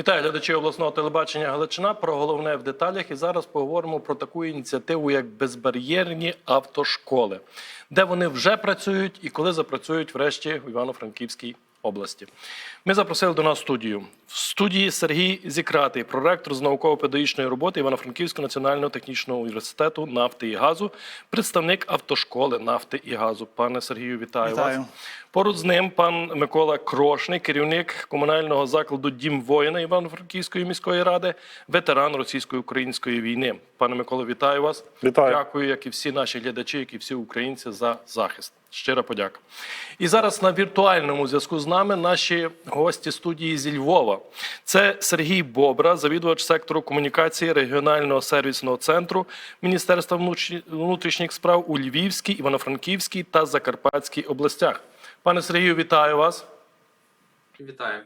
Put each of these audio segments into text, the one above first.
Вітаю глядачі обласного телебачення Галичина. Про головне в деталях. І зараз поговоримо про таку ініціативу, як безбар'єрні автошколи, де вони вже працюють і коли запрацюють врешті в Івано-Франківській області. Ми запросили до нас студію. В студії Сергій Зікратий, проректор з науково-педагогічної роботи Івано-Франківського національного технічного університету нафти і газу, представник автошколи нафти і газу. Пане Сергію, вітаю, Вітаю. вас. Поруч з ним пан Микола Крошний, керівник комунального закладу Дім воїна Івано-Франківської міської ради, ветеран російсько-української війни. Пане Миколо, вітаю вас. Вітаю. Дякую, як і всі наші глядачі, як і всі українці, за захист. Щира подяка. І зараз на віртуальному зв'язку з нами наші гості студії зі Львова. Це Сергій Бобра, завідувач сектору комунікації регіонального сервісного центру Міністерства внутрішніх справ у Львівській, Івано-Франківській та Закарпатській областях. Пане Сергію, вітаю вас. Вітаю.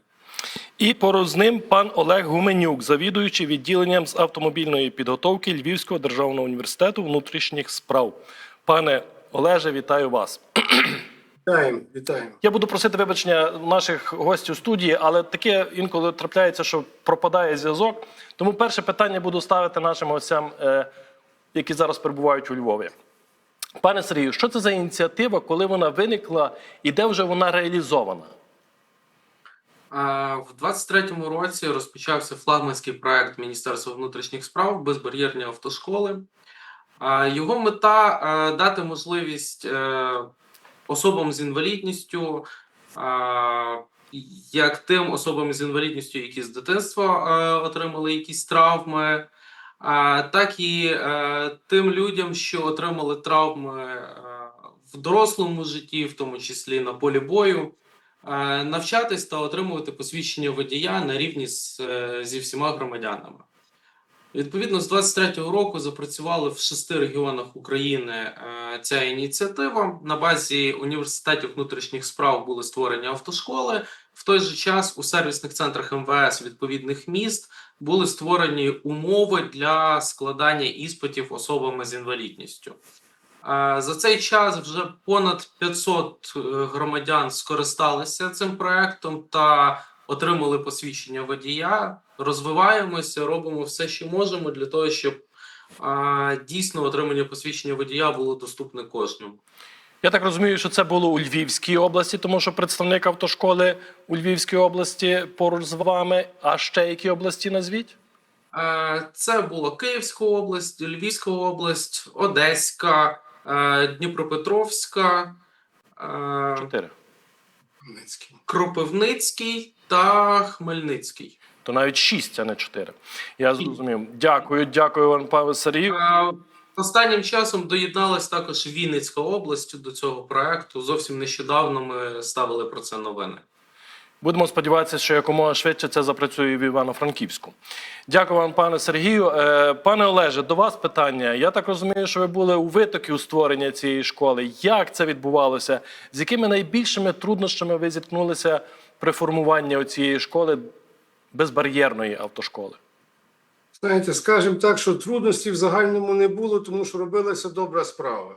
І поруч з ним пан Олег Гуменюк, завідуючий відділенням з автомобільної підготовки Львівського державного університету внутрішніх справ. Пане Олеже, вітаю вас. Вітаємо, вітаємо. Я буду просити вибачення наших гостів студії, але таке інколи трапляється, що пропадає зв'язок. Тому перше питання буду ставити нашим гостям, е, які зараз перебувають у Львові. Пане Сергію, що це за ініціатива, коли вона виникла і де вже вона реалізована? В 23-му році розпочався флагманський проект Міністерства внутрішніх справ безбар'єрні автошколи. Його мета дати можливість е, особам з інвалідністю, як тим особам з інвалідністю, які з дитинства е, отримали якісь травми, так і е, тим людям, що отримали травми е, в дорослому житті, в тому числі на полі бою. е, навчатись та отримувати посвідчення водія на рівні з, зі всіма громадянами. Відповідно, з 23-го року запрацювали в шести регіонах України ця ініціатива. На базі університетів внутрішніх справ були створені автошколи. В той же час у сервісних центрах МВС відповідних міст були створені умови для складання іспитів особами з інвалідністю. За цей час вже понад 500 е, громадян скористалися цим проектом та отримали посвідчення водія. Розвиваємося, робимо все, що можемо для того, щоб дійсно отримання посвідчення водія було доступне кожному. Я так розумію, що це було у Львівській області, тому що представник автошколи у Львівській області поруч з вами. А ще які області назвіть? Е, Це була Київська область, Львівська область, Одеська, е, Дніпропетровська, е, Чотири. Хмельницький. Кропивницький та Хмельницький. То навіть шість, а не чотири. Я зрозумів. Дякую, дякую вам, пане Сергію. Останнім часом доєдналась також Вінницька область до цього проекту. Зовсім нещодавно ми ставили про це новини. Будемо сподіватися, що якомога швидше це запрацює в Івано-Франківську. Дякую вам, пане Сергію. Е, Пане Олеже, до вас питання. Я так розумію, що ви були у витокі у створення цієї школи. Як це відбувалося? З якими найбільшими труднощами ви зіткнулися при формуванні цієї школи безбар'єрної автошколи? Знаєте, скажімо так, що трудностей в загальному не було, тому що робилася добра справа.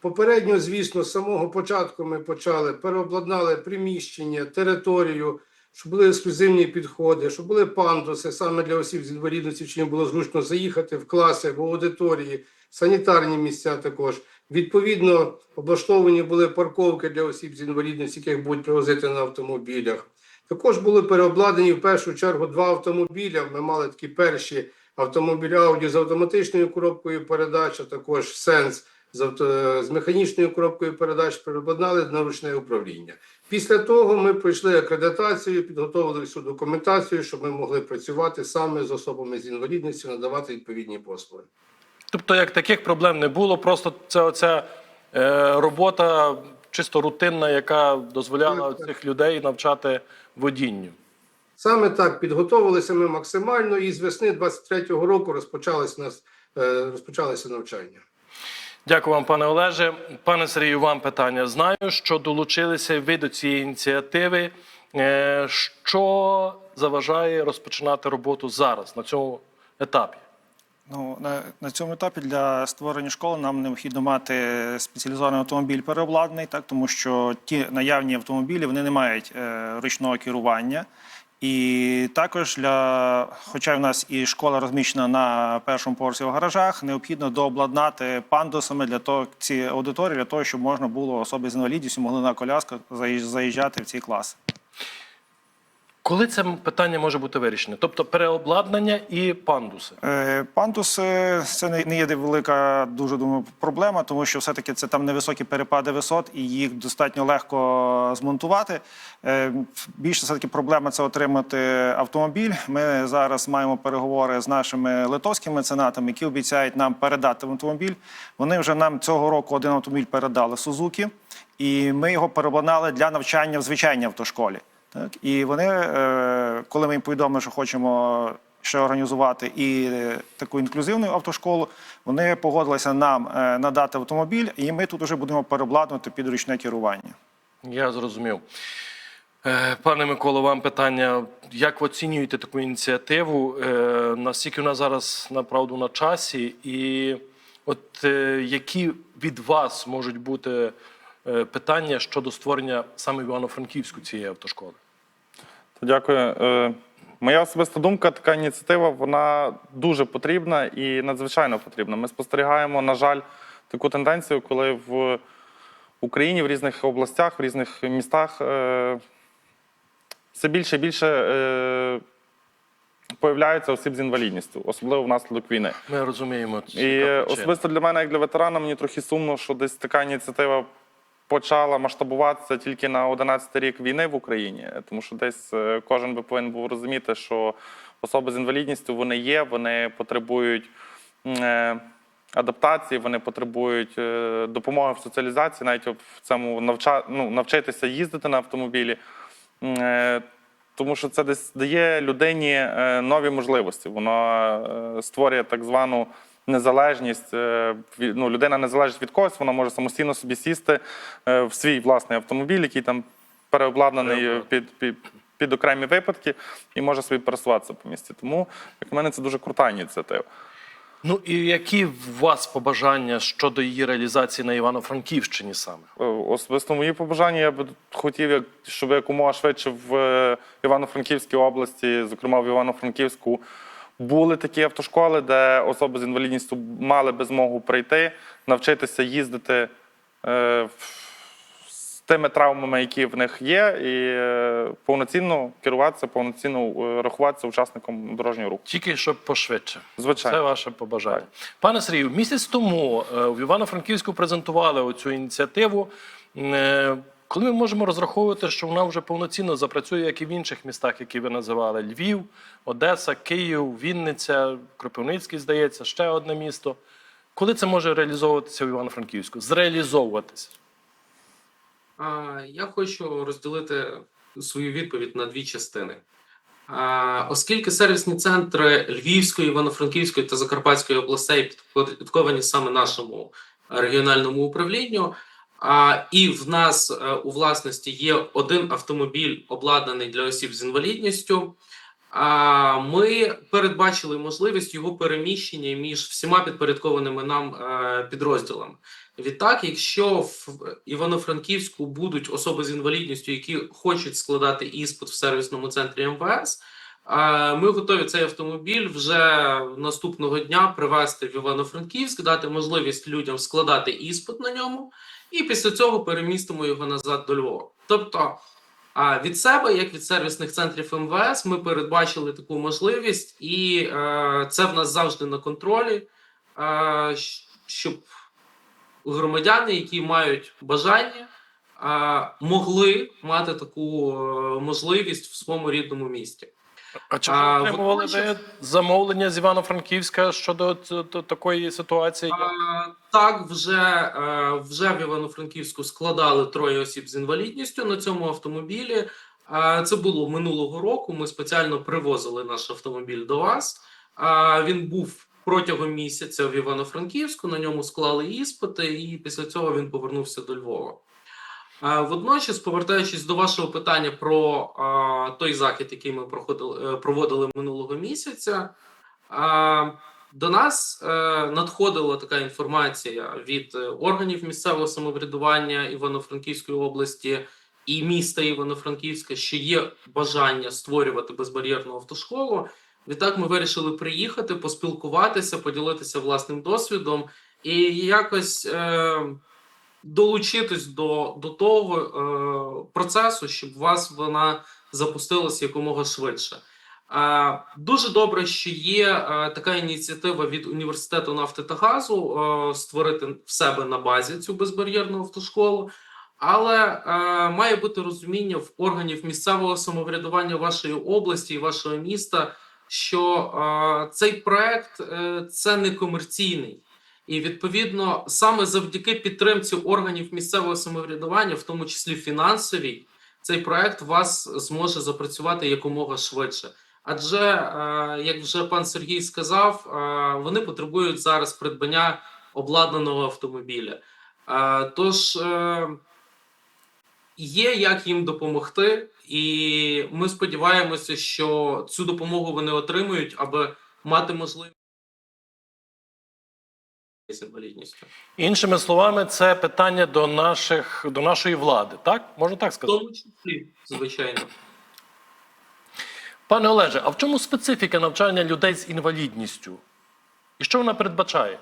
Попередньо, звісно, з самого початку ми почали, переобладнали приміщення, територію, щоб були ексклюзивні підходи, щоб були пандуси саме для осіб з інвалідністю, чи їм було зручно заїхати в класи, в аудиторії, санітарні місця також. Відповідно, облаштовані були парковки для осіб з інвалідністю, яких будуть привозити на автомобілях. Також були переобладнані в першу чергу два автомобіля. Ми мали такі перші автомобілі Audi з автоматичною коробкою передач, а також Сенс з, авто... з механічною коробкою передач переобладнали на ручне управління. Після того ми пройшли акредитацію, підготовили всю документацію, щоб ми могли працювати саме з особами з інвалідністю, надавати відповідні послуги. Тобто, як таких проблем не було, просто це оця е, робота чисто рутинна, яка дозволяла Так, так. цих людей навчати водінню. Саме так підготовилися ми максимально, і з весни 23-го року розпочалось нас е, розпочалося навчання. Дякую вам, пане Олеже. Пане Сергію, вам питання. Знаю, що долучилися ви до цієї ініціативи. Е, Що заважає розпочинати роботу зараз на цьому етапі? Ну, на, на цьому етапі для створення школи нам необхідно мати спеціалізований автомобіль переобладнаний, так, тому що ті наявні автомобілі вони не мають е, ручного керування. І також для, хоча в нас і школа розміщена на першому поверсі в гаражах, необхідно дообладнати пандусами для того, ці аудиторії, для того, щоб можна було особи з інвалідністю могли на колясках заїж- заїжджати в ці класи. Коли це питання може бути вирішене? Тобто переобладнання і пандуси. Е, Пандуси це не- є велика дуже думаю, проблема, тому що все-таки це там невисокі перепади висот, і їх достатньо легко змонтувати. Е, Більше все-таки проблема це отримати автомобіль. Ми зараз маємо переговори з нашими литовськими меценатами, які обіцяють нам передати автомобіль. Вони вже нам цього року один автомобіль передали Сузуки, і ми його переобладнали для навчання в звичайній автошколі. Так і вони, е, коли ми їм повідомили, що хочемо ще організувати і е, таку інклюзивну автошколу, вони погодилися нам е, надати автомобіль, і ми тут вже будемо переобладнувати під ручне керування. Я зрозумів. Пане Миколо, вам питання. Як ви оцінюєте таку ініціативу? Наскільки вона зараз направду на часі? І от які від вас можуть бути питання щодо створення саме Івано-Франківську цієї автошколи? Дякую. Е, Моя особиста думка, така ініціатива, вона дуже потрібна і надзвичайно потрібна. Ми спостерігаємо, на жаль, таку тенденцію, коли в Україні в різних областях, в різних містах е, все більше і більше е, появляються осіб з інвалідністю, особливо внаслідок війни. Ми розуміємо. І особисто для мене, як для ветерана, мені трохи сумно, що десь така ініціатива почала масштабуватися тільки на 11 рік війни в Україні. Тому що десь е, кожен би повинен був розуміти, що особи з інвалідністю вони є, вони потребують. е, Адаптації, вони потребують е, допомоги в соціалізації, навіть в цьому навча... ну, навчитися їздити на автомобілі. Тому що це десь дає людині нові можливості. Воно створює так звану незалежність. е, Ну, людина не залежить від когось, вона може самостійно собі сісти е, в свій власний автомобіль, який там переобладнаний е, під, під, під окремі випадки, і може собі пересуватися по місті. Тому, як на мене, це дуже крута ініціатива. Ну і які в вас побажання щодо її реалізації на Івано-Франківщині саме? Особисто мої побажання я би хотів, щоб якомога швидше в Івано-Франківській області, зокрема в Івано-Франківську, були такі автошколи, де особи з інвалідністю мали би змогу прийти, навчитися їздити е, з тими травмами, які в них є, і е, повноцінно керуватися, повноцінно е, рахуватися учасником дорожнього руху. Тільки щоб пошвидше. Звичайно. Це ваше побажання. Пане Сергію, місяць тому е, в Івано-Франківську презентували оцю ініціативу. Е, Коли ми можемо розраховувати, що вона вже повноцінно запрацює, як і в інших містах, які ви називали: Львів, Одеса, Київ, Вінниця, Кропивницький, здається, ще одне місто. Коли це може реалізовуватися в Івано-Франківську? Зреалізовуватися? Я хочу розділити свою відповідь на дві частини. Оскільки сервісні центри Львівської, Івано-Франківської та Закарпатської областей підпорядковані саме нашому регіональному управлінню, а, і в нас е, у власності є один автомобіль, обладнаний для осіб з інвалідністю. А ми передбачили можливість його переміщення між всіма підпорядкованими нам е, підрозділами. Відтак, якщо в Івано-Франківську будуть особи з інвалідністю, які хочуть складати іспит в сервісному центрі МВС, е, ми готові цей автомобіль вже наступного дня привезти в Івано-Франківськ, дати можливість людям складати іспит на ньому, і після цього перемістимо його назад до Львова. Тобто, від себе, як від сервісних центрів МВС, ми передбачили таку можливість, і е, це в нас завжди на контролі, е, щоб громадяни, які мають бажання, е, могли мати таку можливість в своєму рідному місті. А чи А, отримували ви замовлення з Івано-Франківська щодо такої ситуації? Так, вже, е, вже в Івано-Франківську складали троє осіб з інвалідністю на цьому автомобілі. Це було минулого року. Ми спеціально привозили наш автомобіль до вас. Він був протягом місяця в Івано-Франківську. На ньому склали іспити, і після цього він повернувся до Львова. Е, Водночас, повертаючись до вашого питання про е, той захід, який ми проходили, е, проводили минулого місяця. до нас надходила така інформація від органів місцевого самоврядування Івано-Франківської області і міста Івано-Франківська, що є бажання створювати безбар'єрну автошколу. Відтак ми вирішили приїхати, поспілкуватися, поділитися власним досвідом і якось долучитись до, до того е, процесу, щоб у вас вона запустилася якомога швидше. Е, дуже добре, що є е, така ініціатива від університету нафти та газу е, створити в себе на базі цю безбар'єрну автошколу. Але е, має бути розуміння в органів місцевого самоврядування вашої області і вашого міста, що е, цей проект е, це не комерційний. І відповідно саме завдяки підтримці органів місцевого самоврядування, в тому числі фінансовій, цей проект вас зможе запрацювати якомога швидше. Адже, е, як вже пан Сергій сказав, е, вони потребують зараз придбання обладнаного автомобіля. Е, Тож є як їм допомогти, і ми сподіваємося, що цю допомогу вони отримують, аби мати можливість з інвалідністю. Іншими словами, це питання до наших до нашої влади, так можна так сказати? В тому числі, звичайно. Пане Олеже, а в чому специфіка навчання людей з інвалідністю? І що вона передбачає?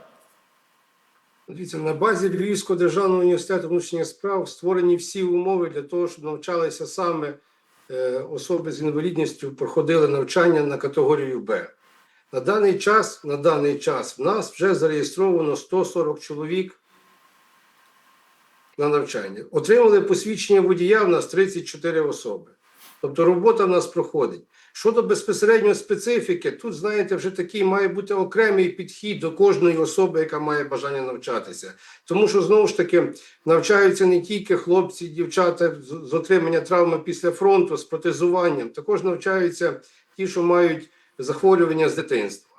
Дивіться, на базі Львівського державного університету внутрішніх справ створені всі умови для того, щоб навчалися саме е, особи з інвалідністю, проходили навчання на категорію Б. На даний час, на даний час в нас вже зареєстровано 140 чоловік на навчання. Отримали посвідчення водія в нас 34 особи. Тобто робота в нас проходить. Щодо безпосередньо специфіки, тут, знаєте, вже такий має бути окремий підхід до кожної особи, яка має бажання навчатися. Тому що знову ж таки навчаються не тільки хлопці, дівчата з отримання травми після фронту з протезуванням, також навчаються ті, що мають захворювання з дитинства.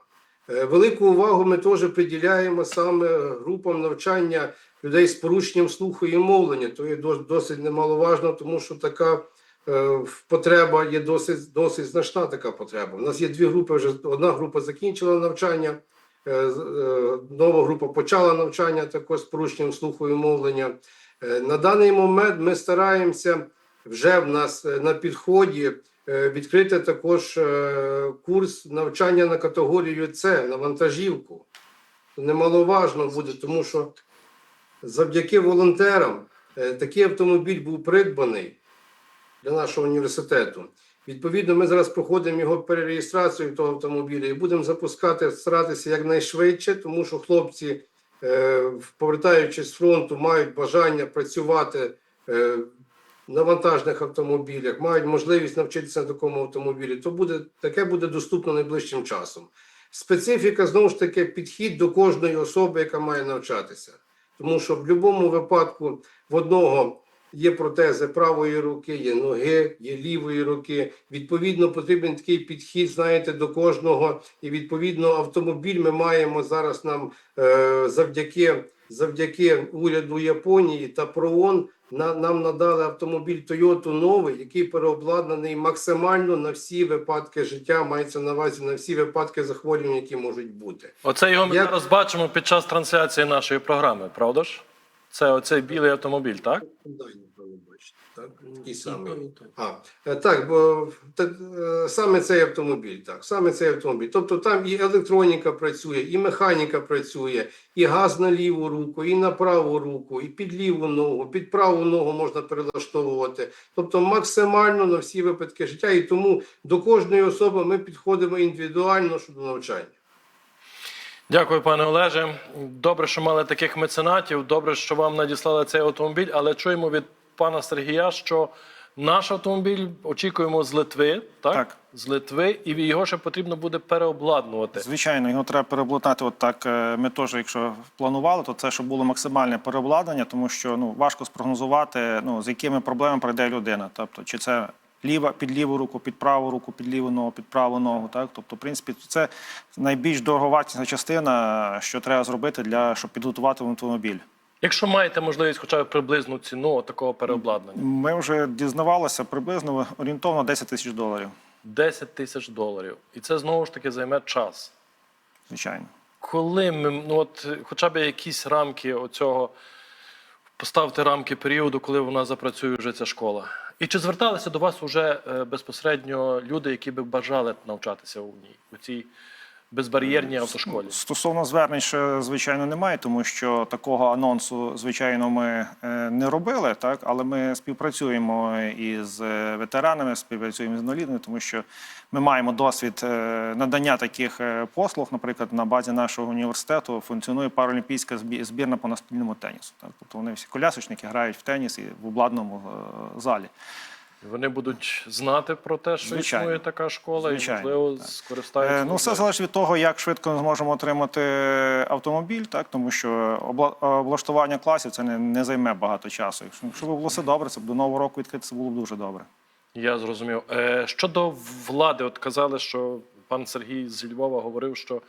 Е, Велику увагу ми теж приділяємо саме групам навчання людей з порушенням слуху і мовлення. То є досить немаловажно, тому що така е, потреба є досить, досить значна така потреба. У нас є дві групи. Вже одна група закінчила навчання, е, нова група почала навчання також з порушенням слуху і мовлення. На даний момент ми стараємося вже в нас на підході відкрити також е, курс навчання на категорію С на вантажівку. Немаловажно буде, тому що завдяки волонтерам е, такий автомобіль був придбаний для нашого університету. Відповідно, ми зараз проходимо його перереєстрацію того автомобіля і будемо запускати, старатися якнайшвидше, тому що хлопці, е, повертаючись з фронту, мають бажання працювати е, на вантажних автомобілях, мають можливість навчитися на такому автомобілі. То буде таке буде доступно найближчим часом. Специфіка знову ж таки підхід до кожної особи, яка має навчатися. Тому що в будь-якому випадку в одного є протези правої руки, є ноги, є лівої руки. Відповідно, потрібен такий підхід, знаєте, до кожного. І відповідно, автомобіль ми маємо зараз нам е, завдяки, завдяки уряду Японії та ПРООН нам надали автомобіль Toyota новий, який переобладнаний максимально на всі випадки життя, мається на увазі на всі випадки захворювань, які можуть бути. Оце його ми Як- зараз бачимо під час трансляції нашої програми, правда ж? Це оцей білий автомобіль, так? Дай, бачите, так? Такий самий. то, і то. А, е, так, бо та, е, саме цей автомобіль, так, саме цей автомобіль. Тобто там і електроніка працює, і механіка працює, і газ на ліву руку, і на праву руку, і під ліву ногу, під праву ногу можна перелаштовувати. Тобто максимально на всі випадки життя. І тому до кожної особи ми підходимо індивідуально щодо навчання. Дякую, пане Олеже. Добре, що мали таких меценатів. Добре, що вам надіслали цей автомобіль, але чуємо від пана Сергія, що наш автомобіль очікуємо з Литви, так? Так. З Литви, і його ще потрібно буде переобладнувати. Звичайно, його треба переобладнати. От так е, ми теж, якщо планували, то це щоб було максимальне переобладнання, тому що ну важко спрогнозувати, ну з якими проблемами прийде людина. Тобто, чи це ліва під ліву руку, під праву руку, під ліву ногу, під праву ногу. Так, тобто, в принципі, це найбільш дороговартісна частина, що треба зробити для щоб підготувати автомобіль. Якщо маєте можливість, хоча б приблизну ціну такого переобладнання, Ми вже дізнавалися приблизно орієнтовно 10 тисяч доларів. 10 тисяч доларів. І це знову ж таки займе час. Звичайно. Коли ми, ну от, хоча б якісь рамки оцього Поставте рамки періоду, коли вона запрацює вже ця школа. І чи зверталися до вас уже е, безпосередньо люди, які би бажали навчатися у ній, у цій безбар'єрній автошколі? Стосовно звернень, ще звичайно немає, тому що такого анонсу, звичайно, ми е, не робили, так але ми співпрацюємо із е, ветеранами, співпрацюємо з інвалідами, тому що ми маємо досвід е, надання таких е, послуг. Наприклад, на базі нашого університету функціонує паралімпійська збірна по настільному тенісу. Так, тобто вони всі колясочники грають в теніс і в обладнаному е, залі. Вони будуть знати про те, що Звичайно. існує така школа, Звичайно, і можливо так. скористаються. Е, Ну, все залежить від того, як швидко ми зможемо отримати автомобіль, так тому що обла- облаштування класів це не, не займе багато часу. Якщо, якщо було все добре, це б до нового року відкрити це було б дуже добре. Я зрозумів. Е, щодо влади, от казали, що пан Сергій з Львова говорив, що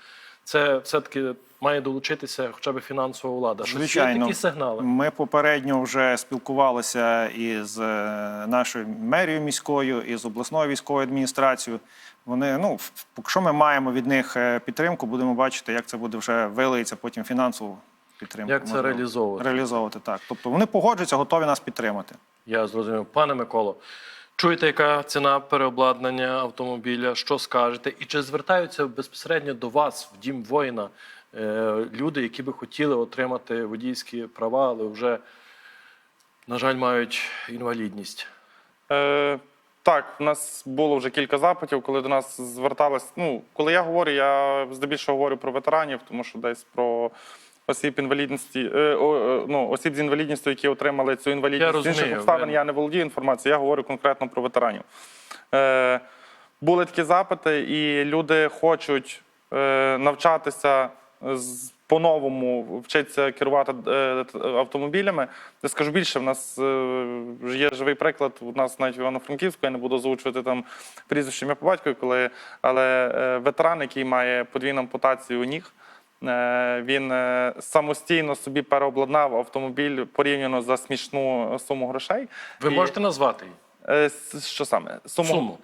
це все-таки має долучитися хоча б фінансова влада. Звичайно. такі сигнали. Ми попередньо вже спілкувалися із е, нашою мерією міською, із обласною військовою адміністрацією. Вони, ну, якщо ми маємо від них е, підтримку, будемо бачити, як це буде вже вилиється потім фінансову підтримку. Як це реалізовувати? Реалізовувати так. Тобто вони погоджуються, готові нас підтримати. Я зрозумів. Пане Миколо, чуєте, яка ціна переобладнання автомобіля? Що скажете? І чи звертаються безпосередньо до вас в дім воїна е, люди, які би хотіли отримати водійські права, але вже, на жаль, мають інвалідність? Е, так, у нас було вже кілька запитів, коли до нас звертались. Ну, коли я говорю, я здебільшого говорю про ветеранів, тому що десь про осіб інвалідності, е, о, е, ну, осіб з інвалідністю, які отримали цю інвалідність з інших розумію, обставин, я не володію інформацією, я говорю конкретно про ветеранів. Е, були такі запити, і люди хочуть е, навчатися з- по-новому, вчитися керувати е, автомобілями. Я скажу більше, в нас е, є живий приклад. У нас навіть в Івано-Франківську, я не буду озвучувати там прізвище ім'я по батькові, коли але е, ветеран, який має подвійну ампутацію ніг. Е, Він е, самостійно собі переобладнав автомобіль порівняно за смішну суму грошей. Ви І- можете назвати її? Е, Що саме? Суму? Суму.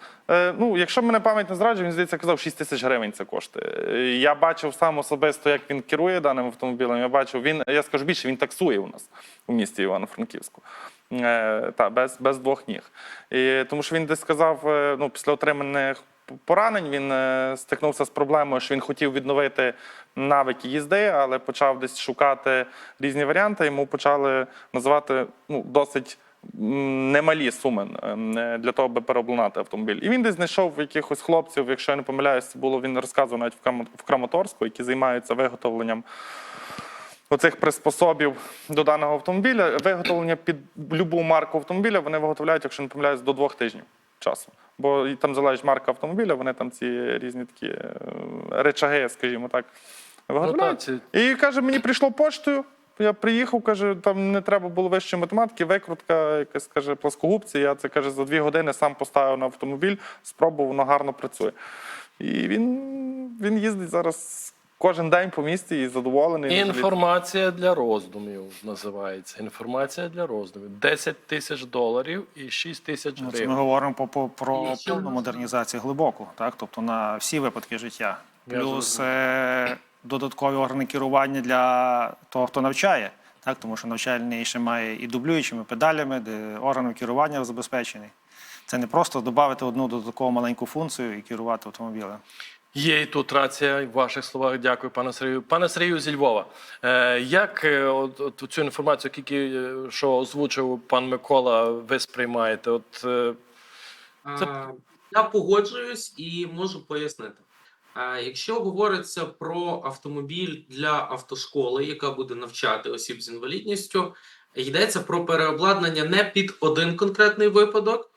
Ну, якщо мене пам'ять не зраджує, він здається казав 6 тисяч гривень це коштує. Е, Я бачив сам особисто, як він керує даним автомобілем. Я бачив, він, я скажу більше, він таксує у нас у місті Івано-Франківську. Та, без, без двох ніг. І, тому що він десь сказав, ну, після отриманих поранень він е, стикнувся з проблемою, що він хотів відновити навики їзди, але почав десь шукати різні варіанти. Йому почали називати ну, досить немалі суми е, для того, аби переобладнати автомобіль. І він десь знайшов якихось хлопців, якщо я не помиляюсь, це було він розказував навіть в Краматорську, які займаються виготовленням оцих приспособів до даного автомобіля. Виготовлення під будь-яку марку автомобіля вони виготовляють, якщо не помиляюсь, до двох тижнів часу. Бо там залежить марка автомобіля, вони там ці різні такі е, речаги, скажімо так, виготовляють. Ну, так, І каже, мені прийшло поштою. Я приїхав, каже, там не треба було вищої математики, викрутка, якась каже, плоскогубці. Я це каже, за дві години сам поставив на автомобіль, спробував, воно гарно працює. І він, він їздить зараз кожен день по місті і задоволений. Інформація для роздумів називається. Інформація для роздумів. 10 тисяч доларів і 6 тисяч Ну, Це ми говоримо по, по, про повну модернізацію глибоку, так? тобто на всі випадки життя. Плюс е, додаткові органи керування для того, хто навчає, так? тому що навчальний ще має і дублюючими педалями, де органом керування забезпечений. Це не просто додати одну додаткову маленьку функцію і керувати автомобілем. Є і тут рація в ваших словах. Дякую, пане Сергію. Пане Сергію зі Львова. Е, як е, от, от цю інформацію, тільки е, що озвучив пан Микола, ви сприймаєте? От Це- Я погоджуюсь і можу пояснити. Якщо говориться про автомобіль для автошколи, яка буде навчати осіб з інвалідністю, йдеться про переобладнання не під один конкретний випадок,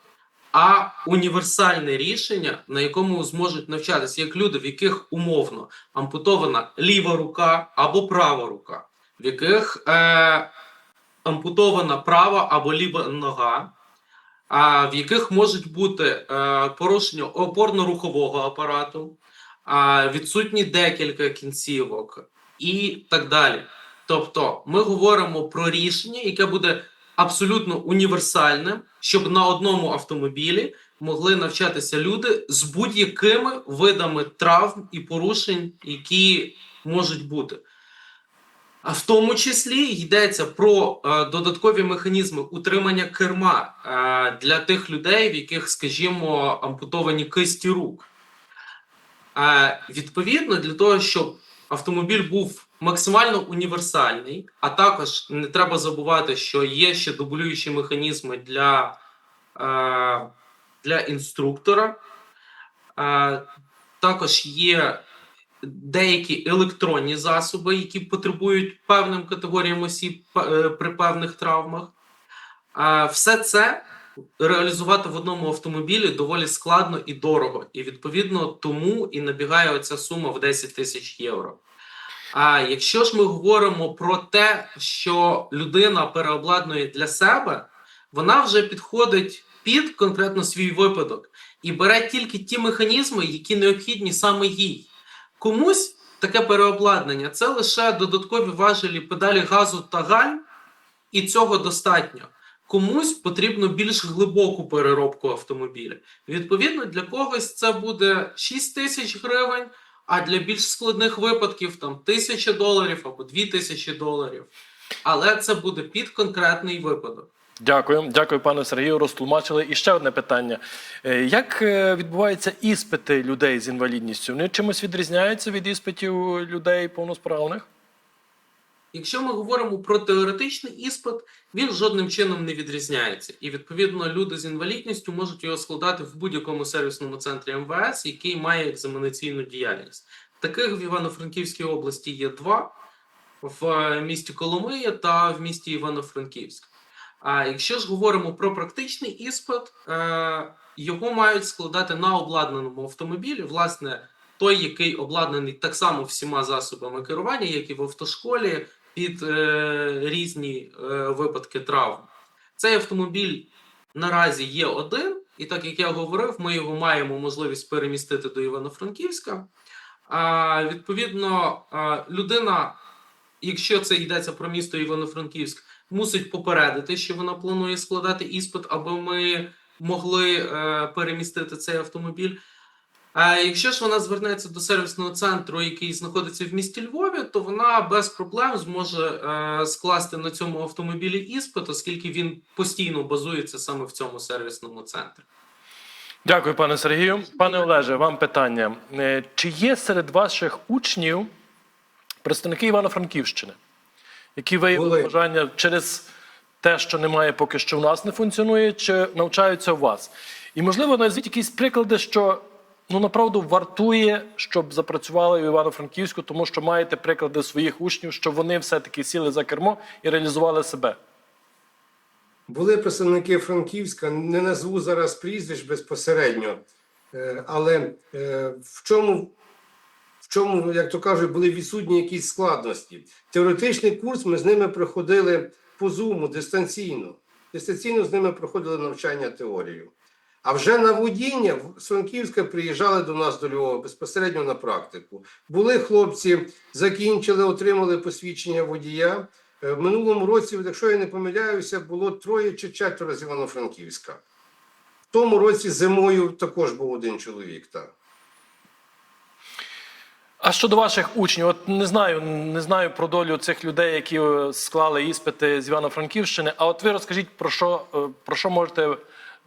а універсальне рішення, на якому зможуть навчатися як люди, в яких умовно ампутована ліва рука або права рука, в яких е, ампутована права або ліва нога, а, в яких можуть бути е, порушення опорно-рухового апарату, а, відсутні декілька кінцівок і так далі. Тобто, ми говоримо про рішення, яке буде абсолютно універсальним, щоб на одному автомобілі могли навчатися люди з будь-якими видами травм і порушень, які можуть бути. А в тому числі йдеться про е, додаткові механізми утримання керма е, для тих людей, в яких, скажімо, ампутовані кисті рук. Е, відповідно, для того, щоб автомобіль був максимально універсальний, а також не треба забувати, що є ще дублюючі механізми для, е, для інструктора. Е, також є деякі електронні засоби, які потребують певним категоріям осіб е, при певних травмах. Все це реалізувати в одному автомобілі доволі складно і дорого. І відповідно тому і набігає оця сума в 10 тисяч євро. А якщо ж ми говоримо про те, що людина переобладнує для себе, вона вже підходить під конкретно свій випадок і бере тільки ті механізми, які необхідні саме їй. Комусь таке переобладнання це лише додаткові важелі педалі газу та гальм, і цього достатньо. Комусь потрібно більш глибоку переробку автомобіля. Відповідно, для когось це буде 6 тисяч гривень, а для більш складних випадків там тисяча доларів або дві тисячі доларів. Але це буде під конкретний випадок. Дякую, дякую, пане Сергію. Розтлумачили. І ще одне питання: Е, як е, відбуваються іспити людей з інвалідністю? Вони чимось відрізняються від іспитів людей повносправних? Якщо ми говоримо про теоретичний іспит, він жодним чином не відрізняється. І відповідно люди з інвалідністю можуть його складати в будь-якому сервісному центрі МВС, який має екзаменаційну діяльність. Таких в Івано-Франківській області є два в місті Коломия та в місті Івано-Франківськ. А якщо ж говоримо про практичний іспит, е, його мають складати на обладнаному автомобілі. Власне, той, який обладнаний так само всіма засобами керування, як і в автошколі, під е, різні е, випадки травм. Цей автомобіль наразі є один, і так як я говорив, ми його маємо можливість перемістити до Івано-Франківська. А, відповідно, людина, якщо це йдеться про місто Івано-Франківськ, мусить попередити, що вона планує складати іспит, аби ми могли е, перемістити цей автомобіль. А якщо ж вона звернеться до сервісного центру, який знаходиться в місті Львові, то вона без проблем зможе е, скласти на цьому автомобілі іспит, оскільки він постійно базується саме в цьому сервісному центрі. Дякую, пане Сергію. Пане Олеже, вам питання. Е, Чи є серед ваших учнів представники Івано-Франківщини, які виявили бажання через те, що немає поки що в нас не функціонує, чи навчаються у вас? І можливо, назвіть якісь приклади, що ну направду вартує, щоб запрацювали в Івано-Франківську, тому що маєте приклади своїх учнів, що вони все-таки сіли за кермо і реалізували себе. Були представники Франківська, не назву зараз прізвищ безпосередньо, е, але е, в чому, в чому, як то кажуть, були відсутні якісь складності. Теоретичний курс ми з ними проходили по зуму дистанційно. Дистанційно з ними проходили навчання теорію. А вже на водіння в- Франківська приїжджали до нас до Львова безпосередньо на практику. Були хлопці, закінчили, отримали посвідчення водія. Е, В минулому році, якщо я не помиляюся, було троє чи четверо з Івано-Франківська. В тому році зимою також був один чоловік. Так. А щодо ваших учнів, от не знаю, не знаю про долю цих людей, які е, склали іспити з Івано-Франківщини. А от ви розкажіть про що е, про що можете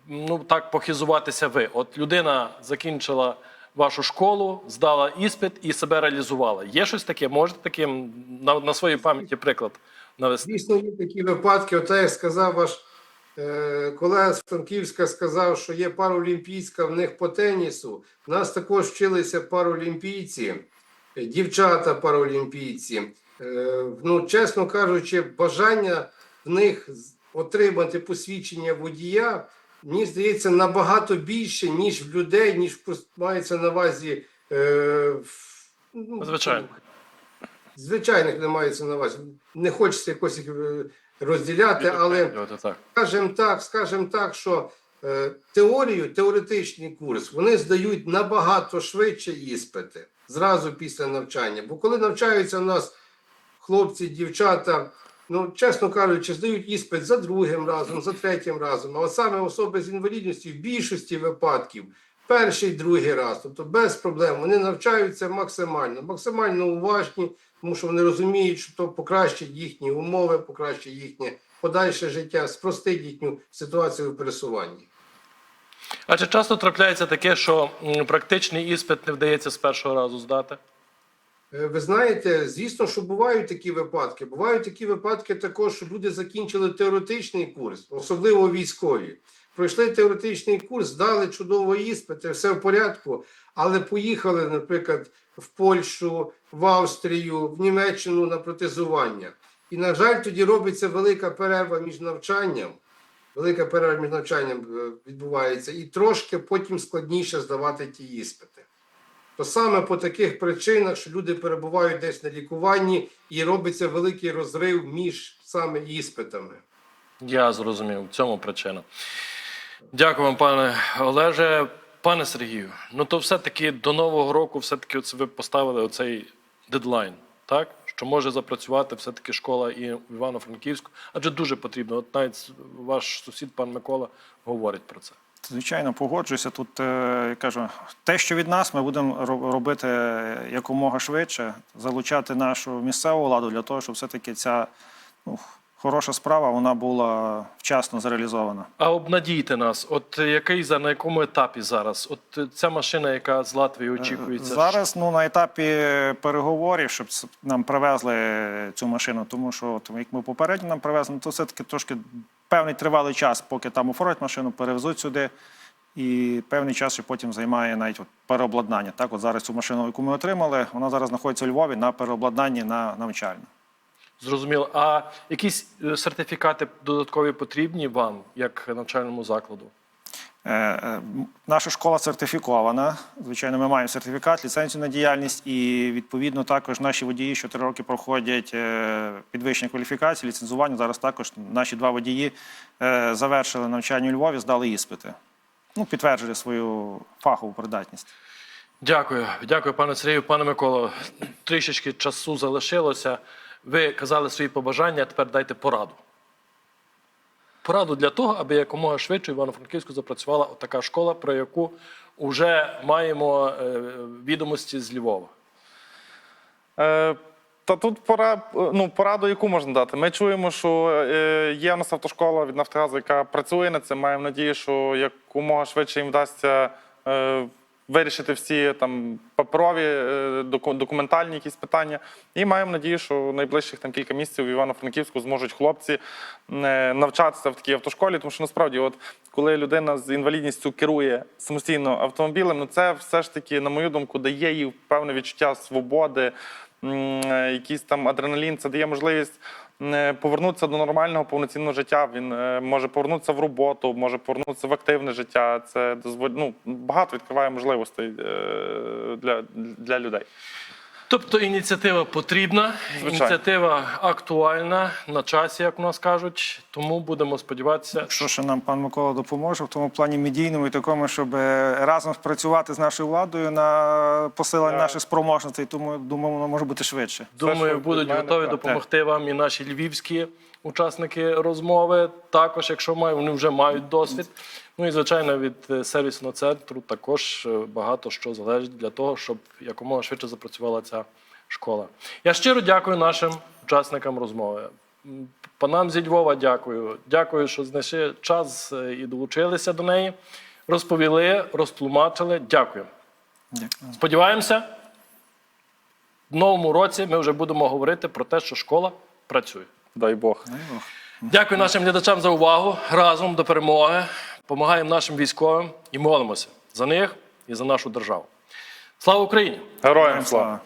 ну так похизуватися ви? От людина закінчила вашу школу, здала іспит і себе реалізувала. Є щось таке? Можете таким на, на своїй пам'яті приклад навести? Звісно, є такі випадки. От як сказав ваш е, колега з Франківська, сказав, що є паралімпійська в них по тенісу. У нас також вчилися паралімпійці, е, дівчата паралімпійці. Е, ну, чесно кажучи, бажання в них отримати посвідчення водія, мені здається, набагато більше, ніж в людей, ніж мається на увазі. Е, ну, Звичайно. Звичайних не мається на увазі. Не хочеться якось їх е, розділяти, але скажімо так, скажімо так, що е, теорію, теоретичний курс вони здають набагато швидше іспити зразу після навчання. Бо коли навчаються у нас хлопці, дівчата, ну чесно кажучи, здають іспит за другим разом, за третім разом. А саме особи з інвалідністю в більшості випадків. Перший, другий раз, тобто без проблем, вони навчаються максимально, максимально уважні, тому що вони розуміють, що то покращить їхні умови, покращить їхнє подальше життя, спростить їхню ситуацію в пересуванні. А чи часто трапляється таке, що практичний іспит не вдається з першого разу здати? Е, Ви знаєте, звісно, що бувають такі випадки. Бувають такі випадки також, що люди закінчили теоретичний курс, особливо військові. Пройшли теоретичний курс, здали чудово іспити, все в порядку, але поїхали, наприклад, в Польщу, в Австрію, в Німеччину на протезування. І, на жаль, тоді робиться велика перерва між навчанням. Велика перерва між навчанням е, відбувається, і трошки потім складніше здавати ті іспити. То саме по таких причинах, що люди перебувають десь на лікуванні і робиться великий розрив між саме іспитами. Я зрозумів, в цьому причина. Дякую вам, пане Олеже. Пане Сергію, ну то все-таки до Нового року все-таки оце ви поставили оцей дедлайн, так? Що може запрацювати все-таки школа і в Івано-Франківську, адже дуже потрібно. От навіть ваш сусід, пан Микола, говорить про це. Звичайно, погоджуюся. Тут е, я кажу, те, що від нас, ми будемо робити якомога швидше, залучати нашу місцеву владу для того, щоб все-таки ця ну, хороша справа вона була вчасно зреалізована. А обнадійте нас, от який за на якому етапі зараз? От е, ця машина, яка з Латвії очікується, Зараз ну, на етапі переговорів, щоб нам привезли цю машину, тому що от, як ми попередньо нам привезли, ну, то все-таки трошки певний тривалий час, поки там оформлять машину, перевезуть сюди. І певний час ще потім займає навіть от переобладнання. Так, от зараз цю машину, яку ми отримали, вона зараз знаходиться у Львові на переобладнанні на навчальну. Зрозуміло. А якісь е, сертифікати додаткові потрібні вам, як навчальному закладу? Е, е, Наша школа сертифікована. Звичайно, ми маємо сертифікат, ліцензію на діяльність, і відповідно також наші водії щотри роки проходять е, підвищення кваліфікації, ліцензування. Зараз також наші два водії завершили навчання у Львові, здали іспити. Ну, підтверджили свою фахову придатність. Дякую, дякую, пане Сергію. Пане Миколо, трішечки часу залишилося. Ви казали свої побажання, тепер дайте пораду. Пораду для того, аби якомога швидше Івано-Франківську запрацювала така школа, про яку вже маємо е, відомості з Львова. Е, Та тут пора, ну, пораду, яку можна дати. Ми чуємо, що е, є у нас автошкола від Нафтогазу, яка працює над цим. Маємо надію, що якомога швидше їм вдасться е, вирішити всі там паперові, е, документальні якісь питання. І маємо надію, що найближчих там кілька місяців в Івано-Франківську зможуть хлопці е, навчатися в такій автошколі. Тому що насправді, от коли людина з інвалідністю керує самостійно автомобілем, ну це все ж таки, на мою думку, дає їй певне відчуття свободи е, якийсь там адреналін, це дає можливість повернутися до нормального повноцінного життя. Він е, може повернутися в роботу, може повернутися в активне життя. Це дозволь... ну, багато відкриває можливостей е, для, для людей. Тобто ініціатива потрібна, Звичайно. ініціатива актуальна на часі, як у нас кажуть. Тому будемо сподіватися, Що ще нам пан Микола допоможе в тому плані медійному і такому, щоб е, разом спрацювати з нашою владою на посилення наших спроможностей. Тому думаю, воно може бути швидше. Думаю, будуть готові так. допомогти вам і наші львівські учасники розмови. Також, якщо мають, вони вже мають досвід. Ну і звичайно, від е, сервісного центру також е, багато що залежить для того, щоб якомога швидше запрацювала ця школа. Я щиро дякую нашим учасникам розмови. Панам зі Львова дякую. Дякую, що знайшли час е, і долучилися до неї. Розповіли, розтлумачили. Дякую. Дякую. Сподіваємося, в новому році ми вже будемо говорити про те, що школа працює. Дай Бог. Дякую нашим глядачам за увагу. Разом до перемоги. Помагаємо нашим військовим і молимося за них і за нашу державу. Слава Україні! Героям слава!